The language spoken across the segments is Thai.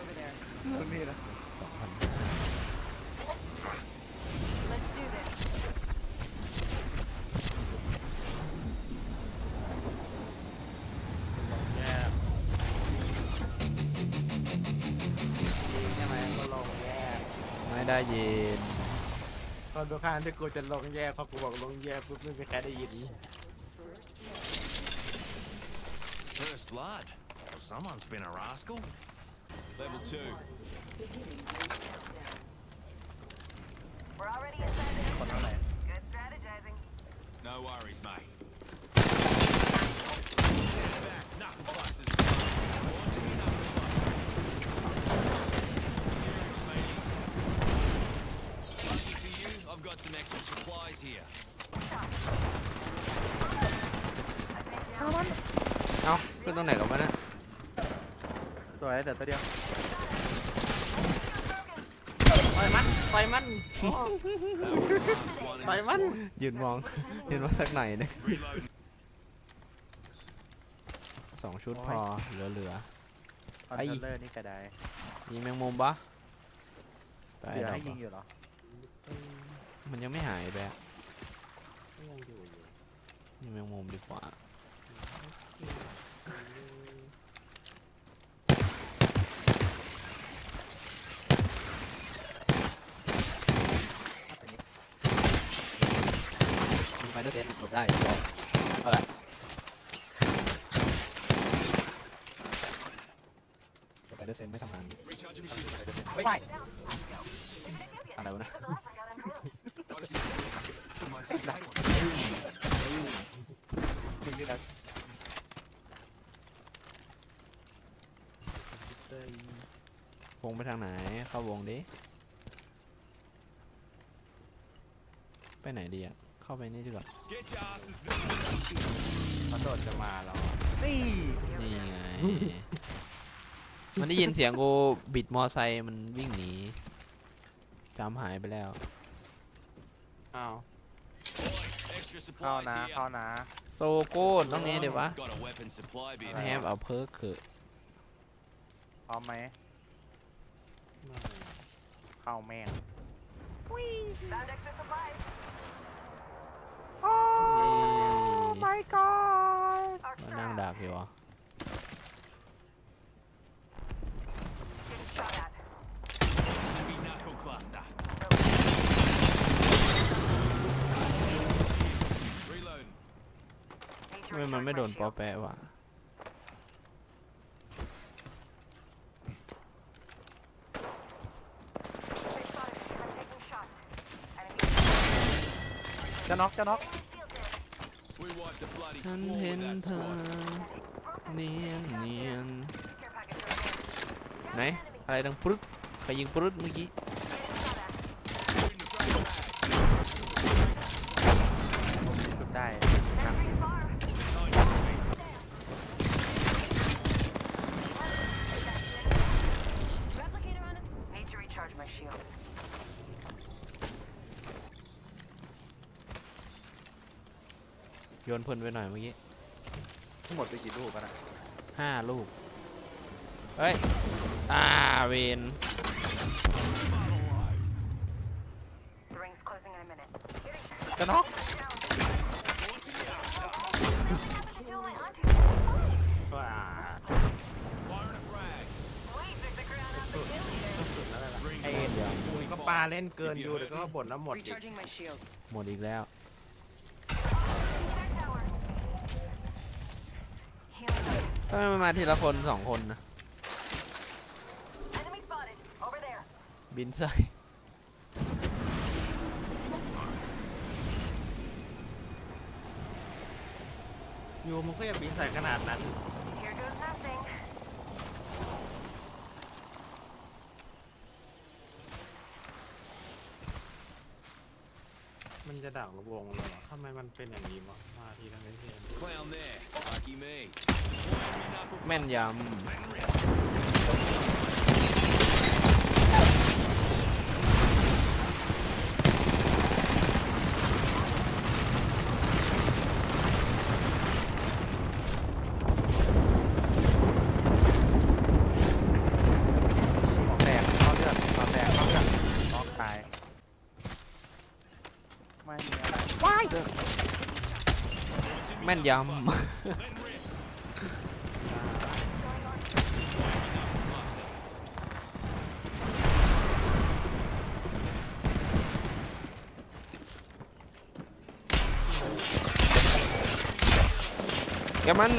over there. ตรงนี้นะสองพัน Let's do this. แย่ยิงใช่ไหมก็ลงแย่ไม่ได้ยินตอนทุกครั้งที่กูจะลงแย่พอกูบอกลงแย่ปุ๊บไม่มีใครได้ยิน First blood. Well, someone's been a rascal. Level two. We're already inside the คนเท่าไหร่ Good strategizing. No worries, mate. Stand back, knuckle busters. Launching your knuckle buster. Serious, mateys. Lucky for you, I've got some extra supplies here. เอ้าขึ้นตรงไหนลงมานะ สวยเดี๋ยวตัวเดียวต่อยมันต่อยมันโอ้ That was the last one in ต่อย the มันยืนมอง ยืนมาสักหน่อยหนึง Reloading. สองชุดพอเหลือเหลือ คอนไอ้ โทรลเลอร์นี่ก็ได้ยิงแมงมุมปะไปเหลือดอกให้ยิปะงอยู่เหรอมันยังไม่หายไปอะยังอยู่อยู่ยิงแมงมุมดีกว่า มีไฟ เดอร์เซนหลบได้เอาละไฟเดอร์เซนไม่ทำงานไม่ได้อะไรวะนะวงไปทางไหน เข้าวงดิ ไปไหนดีอะ เข้าไปนี่ดีกว่า Get your asses moving. เขาโดดจะมาแล้วอะนี่นี่ไง มันได้ยินเสียงกูบิดมอไซค์มันวิ่งหนีจำหายไปแล้ว อ้าว Extra เข้า supplies นะ here. เข้านะโซโก้ต้องนี้เดี๋ยววะ Got a weapon supply bin. แฮมเอาเพิร์กคือพร้อมไหมเข้าแม่ง Found extra supplies. ไม่ก็มานั่งดักอยู่อะ Getting shot at. Heavy knuckle cluster. Reloading. Need to ทำไมมัน recharge ไม่ my โดนปอ shield. แปะวะ They spotted me. I'm taking shots. Enemy จะน็อกจะน็อก ฉันเห็นเธอเนียนเนียนไหน อะไรดังปรึ๊ดใครยิงปรึ๊ดเมื่อกี้ Getting shot at. Shooting the front lag. สุดได้ Enemy's far. Nice to meet. Replicator on it. Need to recharge my shields. โยนเพลินไปหน่อยเมื่อกี้ทั้งหมดไปกี่ลูกกันอะห้าลูก เฮ้ย อ่าเวน The ring's closing in a minute. จะน็อก Two of my aunties did fine. ว้า Firing a frag. Wait, took the crown off the kill leader. Ring ไอ้ fire. กูก็ปลาเล่นเกินอยู่เดี๋ยวก็บ่นน้ำหมดอีก Recharging my shields. หมดอีกแล้ว ทำไมมันมาทีละคนสองคนนะ Enemy spotted. Over there. บินใส่อยู่มันก็อย่าปีนใส่ขนาดนั้น มันจะดักลูกวงเลยเหรอทำไมมันเป็นอย่างนี้วะมาทีละนิดเดียว Clown there. Lucky me. Heavy knuckle แม่นย Reloading. แม่นยำแกมัน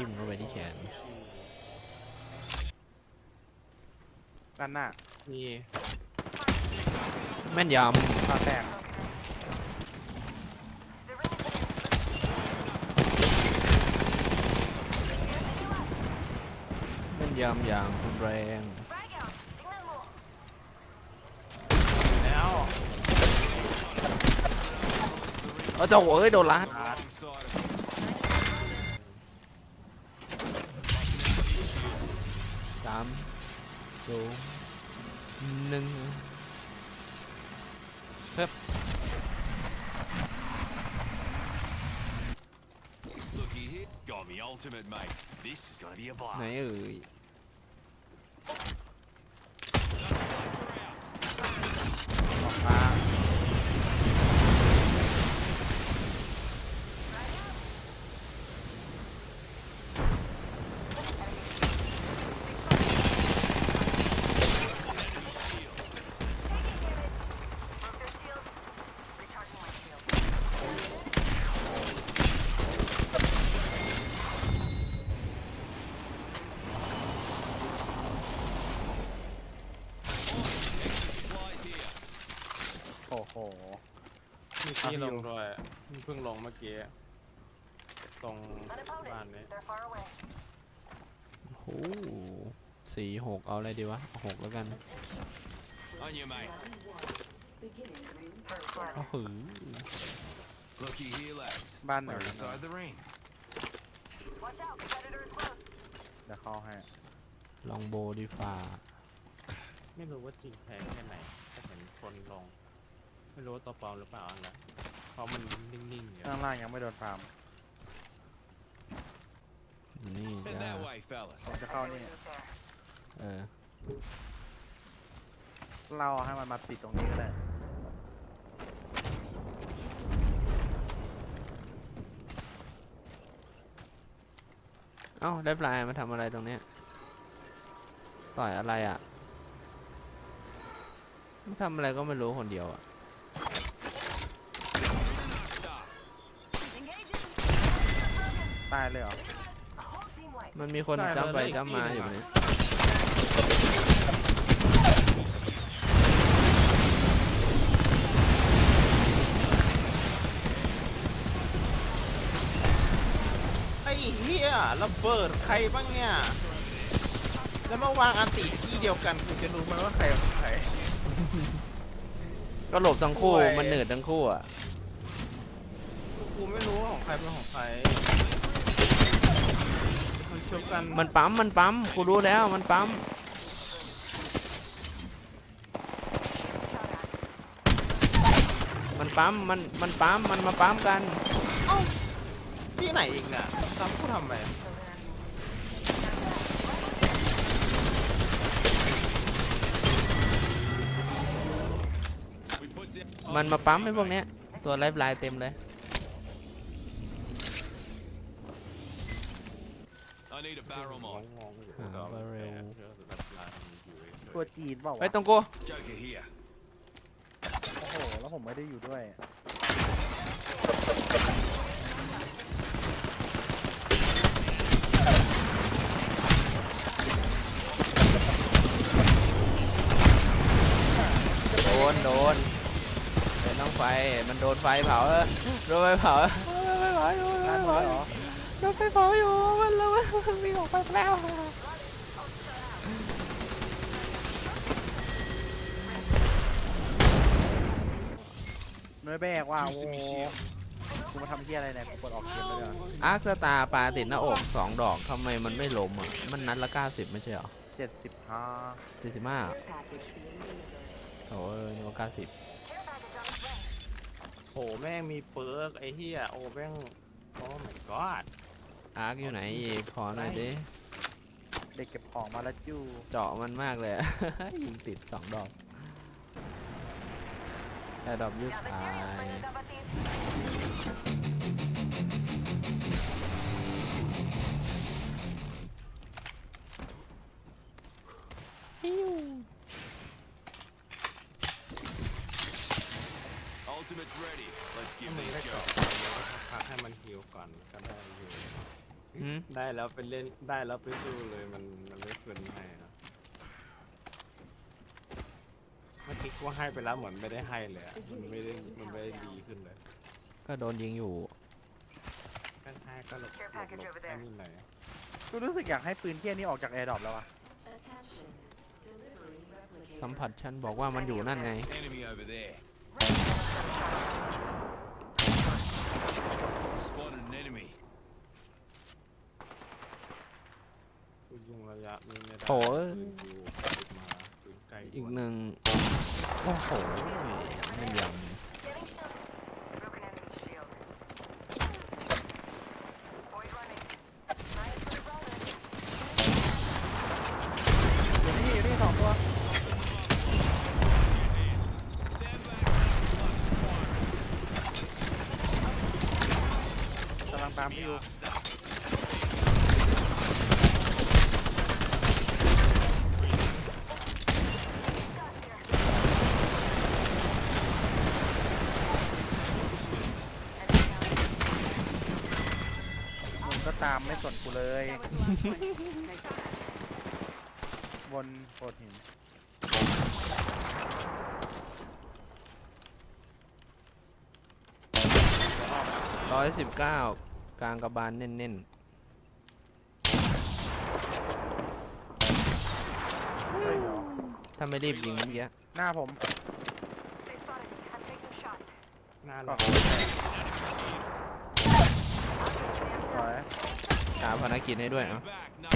จิ้มเข้าไปที่แขน ด้านหน้า มีแม่นยตาแตกำแม่นยำอย่างรุนแรง Frag out. Signal more. แล้ว เออเจ้าเอ้ยโดนลัด สามศูนย์หนึ่ง Looky here. Got me ultimate, mate. This is gonna be a ไหน blast. เอ่ย ลงด้วยเพิ่งลงเมื่อกี้ตรง An บ้าน opponent. นี้ They're far away. โอ้โหสี่หกเอาอะไรดีวะเอาหกแล้วกัน On you, mate. First blood. โอ้โห Looky here, lads. บ้านไหน We're inside the ring. Watch out. Predator is close. เดี๋ยวเข้าให้ลองโบดีฟ้าไม่รู้ว่าจริงแท้แค่ไหนแต่เห็นคนลง ไม่รู้ว่าตัวปลอมหรือเปล่าอันนะเพ ราะมันนิ่งๆอยู่ข้างล่างยังไม่โดนฟาร์มนี่ Head จ้า that way, fellas. ผมจะเข้านี่ Move there. เออ เราให้มันมาปิดตรงนี้ก็ได้เอ้าได้ปลายมาทำอะไรตรงเนี้ยต่อยอะไรอะมันทำอะไรก็ไม่รู้คนเดียวอะ ตายเลยเหรอ A whole team wipe. มันมีคนได้จ้ำไปเลยจ้ำมาอีกทีอยู่หนึ่งเนี่ยไอ้เหี้ยระเบิดใครบ้างเนี่ย แล้วมาวางอันติที่เดียวกันคุณจะรู้ไหมว่าใครเป็นใคร ก็หลบทั้งคู่โอ้ยมันเหนืดทั้งคู่อะ กูไม่รู้ว่าของใครเป็นของใครมันชุบ กันมันปั๊ม มันปั๊ม กูรู้แล้ว มันปั๊ม มันปั๊ม มัน มันปั๊ม มันมาปั๊มกัน ที่ไหนอีกเนี่ยซ้ำกูทำไม We put down. มันมาปั๊มไอ้พวกเนี้ย ตัวไลฟ์ไลน์เต็มเลย I need a barrel ง mod. งๆอยู่หาก็บาเรลเชื่อสุดท้ายมันอยู่เฉยๆตัวจีนเปล่าวะไอ้ยตรงกู Joker here. โอ้โห แล้วผมไม่ได้อยู่ด้วยโดน โดนเป็นน้องไฟ มันโดนไฟเผาเออโดนไฟเผาโดนไฟเผาอยู่โดร้านนหไฟมดแล้วเห รอโดนไฟเผาอยู่มันแล้วมันวิ่งออกไปแล้วโน้อยแบกว่าโอ้ Juicing โห me shield. กูมาทำเฮียอะไรเนี่ยกูกดออกเกมไปเลยอาร์คสตาร์ปลาติดหน้าอกสองดอกทำไมมันไม่ล้มอะ มันนัดละ90ไม่ใช่เหรอเจ็ดสิบห้า45 Package being delivered. โอ้ยนึกว่า90 Care package on its way. โหแม่งมีเปิร์กไอ้เหี้ยโอ้แม่งโอ้ my god อาร์คอยู่ไหนอีกขอหน่อยดิ เด็กเก็บของมาแล้วจู้เจาะมันมากเลยอะ ยิงติดสองดอกแอร์ดรอปยู Yeah, ส but ไอ serious, bring a cup of tea. อ Ultimate's ready. Let's ให้ give มึง these ได้เจาะ jobs. แล้วก็พักให้มันฮิวก่อนก็ได้ฮิว หืมได้แล้วไปเล่นได้แล้วไปสู้เลยมันมันไม่คืนให้นะเมื่อกี้กูให้ไปแล้วเหมือนไม่ได้ให้เลยอะมันไม่ได้มันไม่ได้ดีขึ้นเลยก็โดนยิงอยู่ ก็ให้ก็หลบ Care หลบ package หลบ over ไอ้ there. นี่หน่อยกูรู้สึกอยากให้ปืนเที่ยนี้ออกจากแอร์ดรอปแล้ววะ Attention. Delivery replicator. สัมผัสฉันบอกว่ามันอยู่นั่นไง Enemy over there. Spotted an enemy. ยิงระยะนี้ไม่ได้โอ้ยปืนกูติดมาปืนไกลอีกว่าหนึ่งโอ้โหไม่ย Getting shot. Broken enemy shield. Void running. Nice for rolling. อยู่นี่อยู่นี่สองตัวกำลังตามพี่อยู่ Arc stuff. มึง ก็ตามไม่สนกูเลย That was the last one. Nice work. บนโขดหินำร้อยสิบเก้ากลางกระบาลเน้นเฮ้ยเหรอๆ ถ้าไม่รีบยิงเมื่อกี้หน้าผม They spotted me. I'm taking shots. หน้าก็เรา สวย หาภารกิจให้ด้วย Stand เอะ back. No.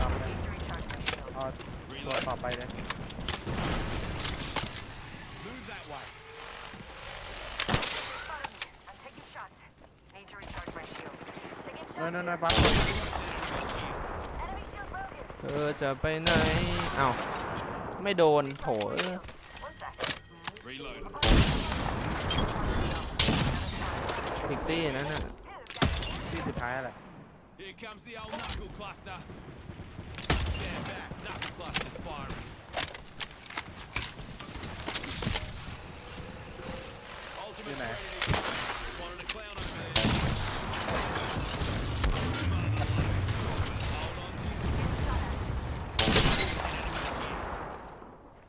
ตามไปเลย Need to recharge my shield. เอาตัว Reload. ต่อไปเลย Move that way. Spotted me. I'm taking shots. Need to recharge my shield. Taking น้อย shots. น้อยน้อย here. ปั๊บ Enemy shield broken. เธอจะไปไหนเอ้าไม่โดนโถเอ้ย One sec. Reload. อีกตี้นั่นน่ะที่สุดท้ายอะไร Here comes the old knuckle cluster. Stand back. Knuckle cluster's firing. Ultimate's Good night. ready to go. Wanted a clown over there.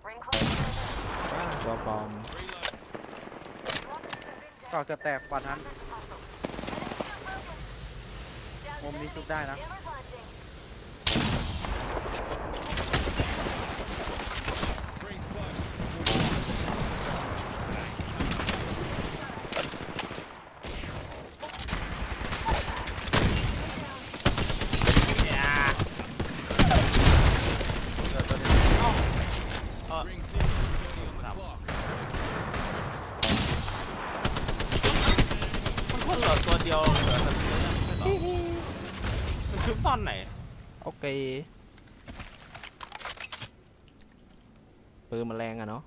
Ring close. ตัวปลอม Reload. ก็เกือบแตกกว่านั้น มุมนี้จุกได้นะ Rings close. เกิดตัวนี้ Rings near. 30 on the clock. มันคนเหลือตัวเดียวเหลือแต่ตัวนั้นไม่เหรอมันชุบตอนไหน โอเค ปืนมันแรงอะเนาะ